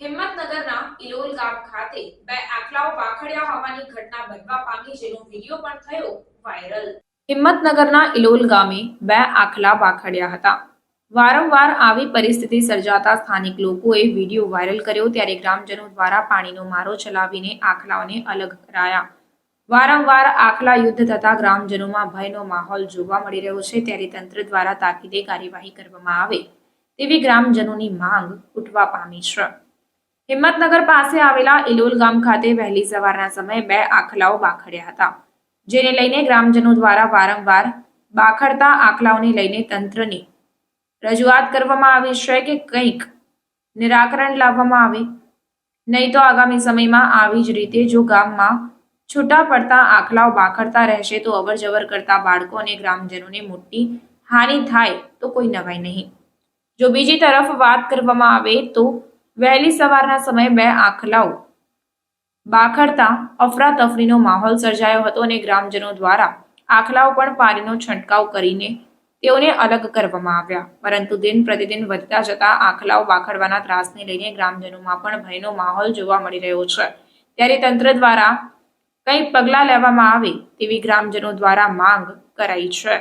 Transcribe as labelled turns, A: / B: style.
A: હિંમતનગરના ઇલોલ ગામ ખાતે બે આખલાઓ વાખડ્યા હોવાની ઘટના બનવા પામી જેનો વીડિયો પણ થયો વાયરલ. હિંમતનગરના ઇલોલ ગામે બે આખલા વાખડ્યા હતા. વારંવાર આવી પરિસ્થિતિ સર્જાતા સ્થાનિક લોકોએ વીડિયો વાયરલ કર્યો ત્યારે ગ્રામજનો દ્વારા પાણીનો મારો ચલાવીને આખલાઓને અલગ કરાયા. વારંવાર આખલા યુદ્ધ થતા ગ્રામજનોમાં ભયનો માહોલ જોવા મળી રહ્યો છે ત્યારે તંત્ર દ્વારા તાકીદે કાર્યવાહી કરવામાં આવે. તેવી ગ્રામજનોની માંગ ઉઠવા પામી છે. હિંમતનગર પાસે આવેલા ઇલોલ ગામ ખાતે વહેલી સવારના સમયે બે આખલાઓ બાખડ્યા હતા, જેને લઈને ગ્રામજનો દ્વારા વારંવાર બાખડતા આખલાઓને લઈને તંત્રની રજૂઆત કરવામાં આવી છે કે કંઈક નિરાકરણ લાવવામાં આવે. નહીં તો આગામી સમયમાં આવી જ રીતે જો ગામમાં છૂટા પડતા આખલાઓ બાખડતા રહેશે તો અવરજવર કરતા બાળકો અને ગ્રામજનોને મોટી હાનિ થાય તો કોઈ નવાઈ નહીં. જો બીજી તરફ વાત કરવામાં આવે તો વહેલી સવારના સમયે બે આખલાઓ બાખડતા, અફરાતફરીનો માહોલ સર્જાયો હતો અને ગ્રામજનો દ્વારા આખલાઓ પણ પાણીનો છંટકાવ કરીને તેઓને અલગ કરવામાં આવ્યા. પરંતુ દિન પ્રતિદિન વધતા જતા આખલાઓ બાખડવાના ત્રાસને લઈને ગ્રામજનોમાં પણ ભયનો માહોલ જોવા મળી રહ્યો છે. ત્યારે તંત્ર દ્વારા કંઈ પગલાં લેવામાં આવે તેવી ગ્રામજનો દ્વારા માંગ કરાઈ છે.